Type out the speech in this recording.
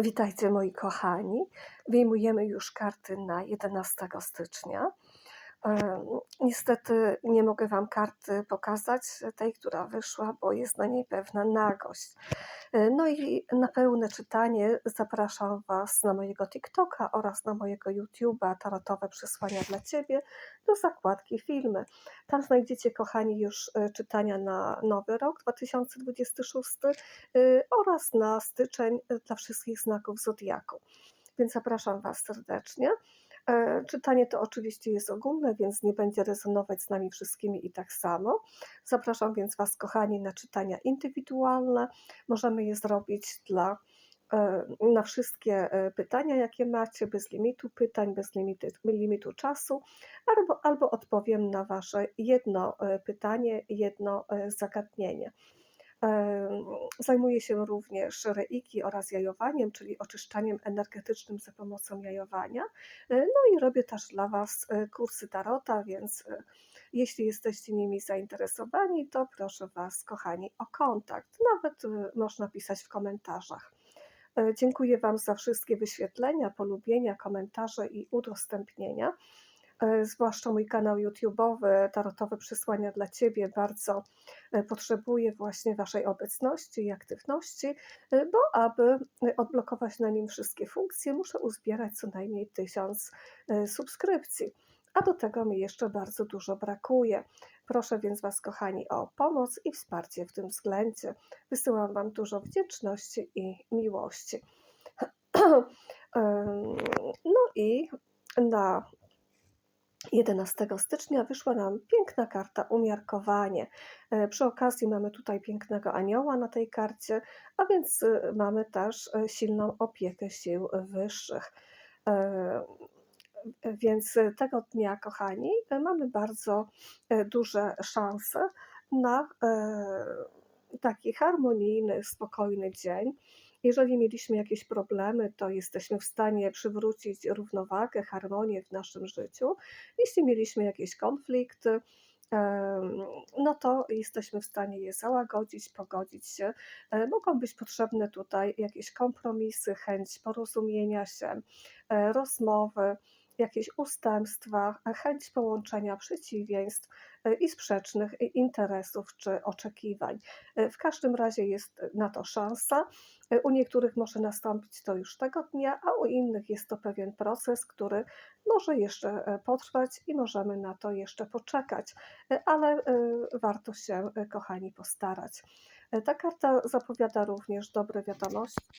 Witajcie moi kochani. Wyjmujemy już karty na 11 stycznia. Niestety nie mogę Wam karty pokazać, tej, która wyszła, bo jest na niej pewna nagość. E, No i na pełne czytanie zapraszam Was na mojego TikToka oraz na mojego YouTube'a Tarotowe Przesłania dla Ciebie do zakładki filmy. Tam znajdziecie, kochani, już e, czytania na nowy rok 2026 e, oraz na styczeń dla wszystkich znaków Zodiaku. Więc zapraszam Was serdecznie. E, Czytanie to oczywiście jest ogólne, więc nie będzie rezonować z nami wszystkimi i tak samo. Zapraszam więc Was, kochani, na czytania indywidualne. Możemy je zrobić dla, e, na wszystkie e, pytania, jakie macie, bez limitu pytań, bez limitu, limitu czasu, albo, albo odpowiem na Wasze jedno pytanie, jedno zagadnienie. Em, Zajmuję się również reiki oraz jajowaniem, czyli oczyszczaniem energetycznym za pomocą jajowania. E, No i robię też dla Was e, kursy tarota, więc e, jeśli jesteście nimi zainteresowani, to proszę Was, kochani, o kontakt. Nawet można pisać w komentarzach. Dziękuję Wam za wszystkie wyświetlenia, polubienia, komentarze i udostępnienia. E, Zwłaszcza mój kanał YouTube'owy Tarotowe Przesłania dla Ciebie bardzo e, potrzebuje właśnie Waszej obecności i aktywności, e, bo aby odblokować na nim wszystkie funkcje, muszę uzbierać co najmniej tysiąc subskrypcji. A do tego mi jeszcze bardzo dużo brakuje. Proszę więc Was, kochani, o pomoc i wsparcie w tym względzie. Wysyłam Wam dużo wdzięczności i miłości. No i na 11 stycznia wyszła nam piękna karta umiarkowanie. E, Przy okazji mamy tutaj pięknego anioła na tej karcie, a więc y, mamy też e, silną opiekę sił wyższych. E, Więc tego dnia, kochani, e, mamy bardzo e, duże szanse na e, taki harmonijny, spokojny dzień. Jeżeli mieliśmy jakieś problemy, to jesteśmy w stanie przywrócić równowagę, harmonię w naszym życiu. Jeśli mieliśmy jakieś konflikty, no to jesteśmy w stanie je załagodzić, pogodzić się. E, Mogą być potrzebne tutaj jakieś kompromisy, chęć porozumienia się, e, rozmowy, jakieś ustępstwa, chęć połączenia przeciwieństw e, i sprzecznych interesów czy oczekiwań. E, W każdym razie jest na to szansa. E, U niektórych może nastąpić to już tego dnia, a u innych jest to pewien proces, który może jeszcze potrwać i możemy na to jeszcze poczekać, ale warto się, kochani, postarać. Ta karta zapowiada również dobre wiadomości.